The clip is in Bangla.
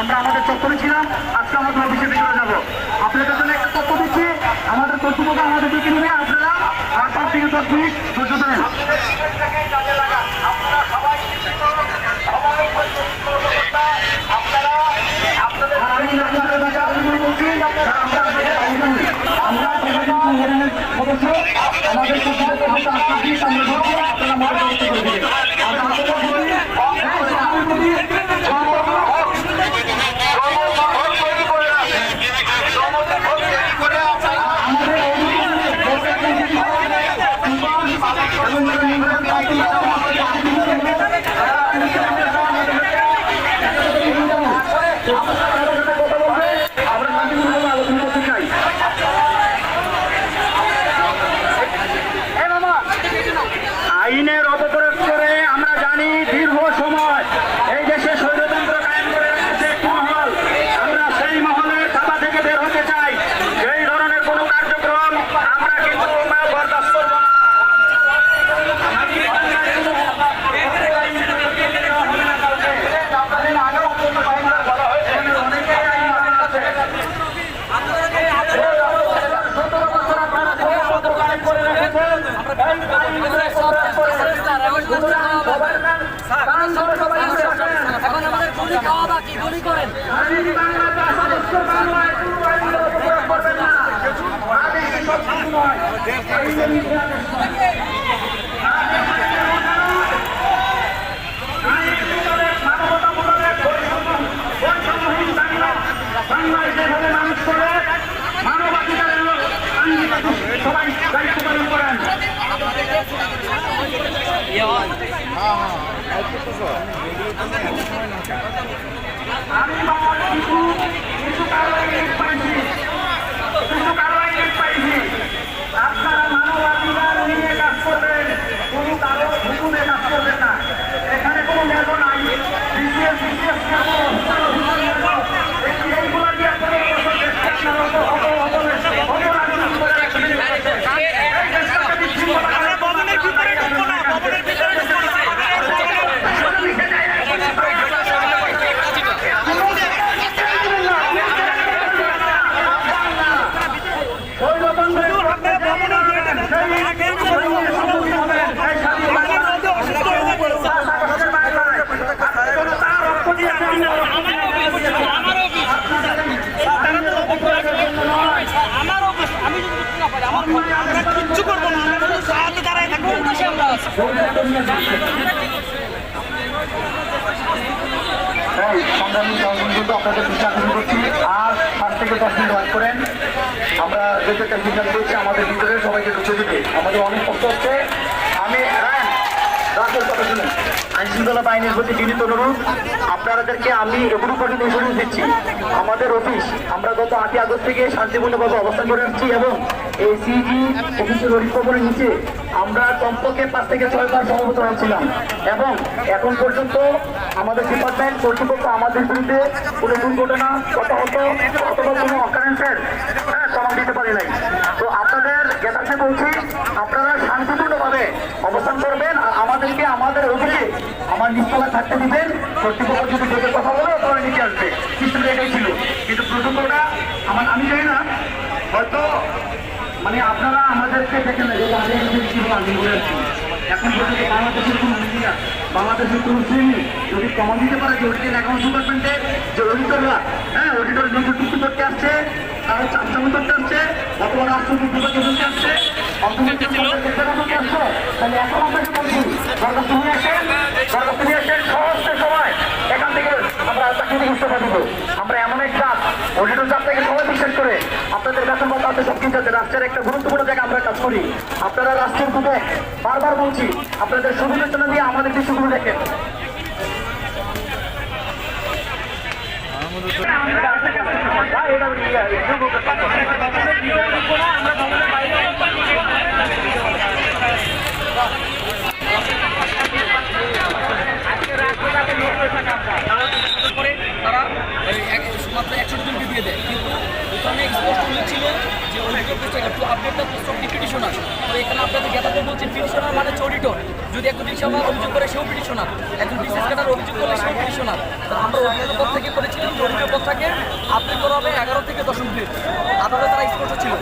আমরা আমাদের চত্বরে ছিলাম আজকে আমাদের অফিসে চলে যাব আপনাদের জন্য একটা তথ্য দিচ্ছি আমাদের কর্তৃপক্ষ আমাদের দিকে নেবে আপনারা আর পাঁচ থেকে দশ মিনিট ধৈর্য আর আমি আপনাদের কাছে আবেদন করছি, যারা আমরা আপনাদের বাইরে নই। আমরা প্রশাসন সংগঠনের সদস্য আমাদের ধরবো, আপনারা আমাদের করে দিবেন। আর আপনাদের প্রতি, হ্যাঁ, সবার প্রতি জনগণ আমাদের অভিযোগ বলতে চাইছি এবং যারা নির্বাচন দায়িত্ব পালন করে, আমরা শান্তিপূর্ণভাবে আলোচনা করতে চাই আইনের অপপ্রয়োগ করে আমরা জানি দীর্ঘ সময় এই দেশে স্বৈরতন্ত্র কায়েম করে রেখেছে একটি মহল আমরা সেই মহলের থাবা থেকে বের হতে চাই এই ধরনের কোনো কার্যক্রম আমরা কিন্তু বরদাস্ত করব না। আপনাদের আগেও কিন্তু বারবার বলা হয়েছে, অনেকেই আইন আমাদের কাছে। সতেরো বছর আপনারা স্বৈরতন্ত্র কায়েম করে রেখেছেন। এই আইনগুলো প্রয়োগ করে সুতরাং গভর্নমেন্ট কান ধরে সবাই বসে আছেন। এখন আমাদের গুলি খাওয়া বাকি গুলি করেন। আগামী আমি আমার কিছু কিছু কারও ইঙ্গিত পাইছি কিছু কারও ইঙ্গিত পাইছি আপনারা মানবাধিকার নিয়ে কাজ করবেন কোনো কারও হুকুমে কাজ করবেন না এখানে কোনো নেগো নাই বিশেষ বিশেষ নেগো অফিসার অফিসার নেগো এইগুলো দিয়ে আপনারা বছর দেশকে আপনারা অত অত অত অত রাজনীতি করে রাখবেন এই দেশটাকে বিশৃঙ্খলা আমরা ভবনের ভিতরে ঢুকবো না ভবনের ভিতরে ঢুকবো না স্বৈরতন্ত্রের আপনারা ভবনের ভিতরে ঢুকবেন আগে সম্মুখীন হবেন এই স্বাধীন বাংলাদেশ অসুস্থ হয়ে পড়েছে আমার অফিস আমি যদি বুঝতে না পারি আমার আমরা কিচ্ছু করব না আমরা শুধু সাহায্যে দাঁড়ায় থাকব দেশে আমরা আছি এই করছি। আর পাঁচ থেকে দশ মিনিট করেন। আমরা আমাদের ভিতরে সবাইকে ঢুকে দিতে আমাদের অনেক কষ্ট হচ্ছে। আমি কথা শুনুন। আইন শৃঙ্খলা বাহিনীর প্রতি বিনীত অনুরোধ, আপনাদেরকে আমি এগুলো কঠিন ইন্স্যুরেন্স দিচ্ছি। আমাদের অফিস, আমরা গত আটই আগস্ট থেকে শান্তিপূর্ণভাবে অবস্থান করে আসছি এবং এই সিজি অফিসের খবরের নিচে আমরা কমপক্ষে পাঁচ থেকে ছয় ছয়বার সমবেত হয়েছিলাম। এবং এখন পর্যন্ত আমাদের ডিপার্টমেন্ট কর্তৃপক্ষ আমাদের বিরুদ্ধে কোনো দুর্ঘটনা হতাহত অথবা কোনো অকারেন্সের হ্যাঁ দিতে পারি নাই। তো আপনাদের জ্ঞাতার্থে বলছি, আপনারা শান্তিপূর্ণভাবে অবস্থান করবেন আর আমাদেরকে আমাদের অভিযোগে আমার নিচতলা থাকতে দিবেন। কর্তৃপক্ষ যদি ডেকে কথা বলে আপনারা নিচে আসবে। কিছু এটাই ছিল। কিন্তু প্রোটোকলটা আমার, আমি জানি না। হয়তো মানে আপনারা আমাদেরকে দেখেন না এখন পর্যন্ত বাংলাদেশের কোনো মিডিয়া বাংলাদেশের কোনো শ্রেণি যদি প্রমাণ দিতে পারে যে অডিটের অ্যাকাউন্ট ডিপার্টমেন্টের যে অডিটররা হ্যাঁ অডিটর নিজে চুক্তি করতে আসছে তারা চাপচামি করতে আসছে, অথবা রাষ্ট্রপতি বিভাগে ঢুকতে আসছে তাহলে এখন আপনাকে বলছি বরখাস্ত নিয়ে আসেন বরখাস্ত সমস্ত সময় এখান থেকে আমরা চাকরি থেকে ইস্তফা আমরা এমন এক অডিটর চাপ থেকে সবাই বিশ্বাস করে, আপনাদের বেতন ভাতা আছে সব রাষ্ট্রের একটা গুরুত্বপূর্ণ জায়গায় আমরা কাজ করি। আপনারা বারবার বলছি আপনাদের সুবিবেচনা দিয়ে আমাদের বিষয়গুলো দেখেন। করে তারা এই এক- মাত্র একশো জনকে দিয়ে দেয় কিন্তু ওখানে স্পষ্ট ছিল যে auditor to update the post of petitioner তো এখানে আপনাদের জ্ঞাতা বলছেন পিটিশনার মানে হচ্ছে অডিটর যদি একজন রিক্সা অভিযোগ করে, সেও পিটিশনার একজন বিশেষ কাটার অভিযোগ করলে সেও পিটিশনার আমরা অভিযোগ পথ থেকে করেছিলাম অভিযোগ পথ থাকে আপিল করা হবে এগারো থেকে দশম গ্রেড আদালতে তারা স্পষ্ট ছিল।